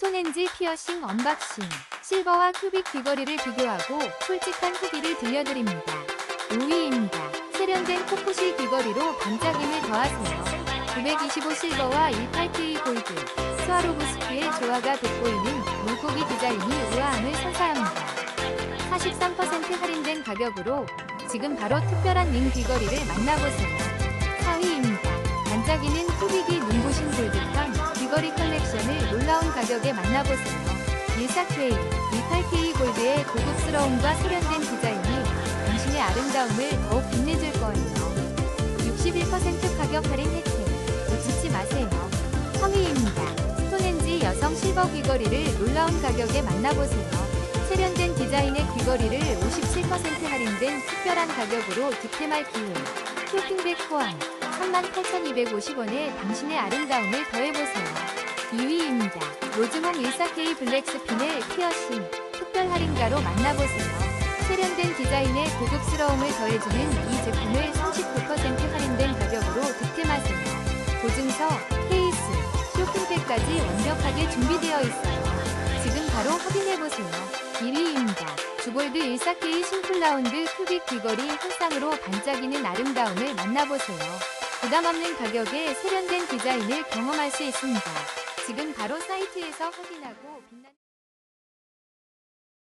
스톤헨지 피어싱 언박싱 실버와 큐빅 귀걸이를 비교하고 솔직한 후기를 들려드립니다. 5위입니다. 세련된 코코실 귀걸이로 반짝임을 더하세요. 925 실버와 18K 골드 스와로브스키의 조화가 돋보이는 물고기 디자인이 우아함을 선사합니다. 43% 할인된 가격으로 지금 바로 특별한 링 귀걸이를 만나보세요. 4위입니다. 반짝이는 큐빅이 눈부신 골드판 귀걸이 컬렉션을 놀라운 가격에 만나보세요. 14K, 28K 골드의 고급스러움과 세련된 디자인이 당신의 아름다움을 더욱 빛내줄 거예요. 61% 가격 할인 혜택 놓치지 마세요. 3위입니다. 스톤헨지 여성 실버 귀걸이를 놀라운 가격에 만나보세요. 세련된 디자인의 귀걸이를 57% 할인된 특별한 가격으로 득템할 기회. 쇼핑백 포함 38,250원에 당신의 아름다움을 더해보세요. 2위입니다. 로즈몽 14K 블랙 스피넬 피어싱 특별 할인가로 만나보세요. 세련된 디자인의 고급스러움을 더해주는 이 제품을 39% 할인된 가격으로 득템하세요. 보증서, 케이스, 쇼핑백까지 완벽하게 준비되어 있어요. 지금 바로 확인해보세요. 1위입니다. 주골드 14K 심플 라운드 큐빅 귀걸이 한 쌍으로 반짝이는 아름다움을 만나보세요. 부담없는 가격에 세련된 디자인을 경험할 수 있습니다. 지금 바로 사이트에서 확인하고 빛나...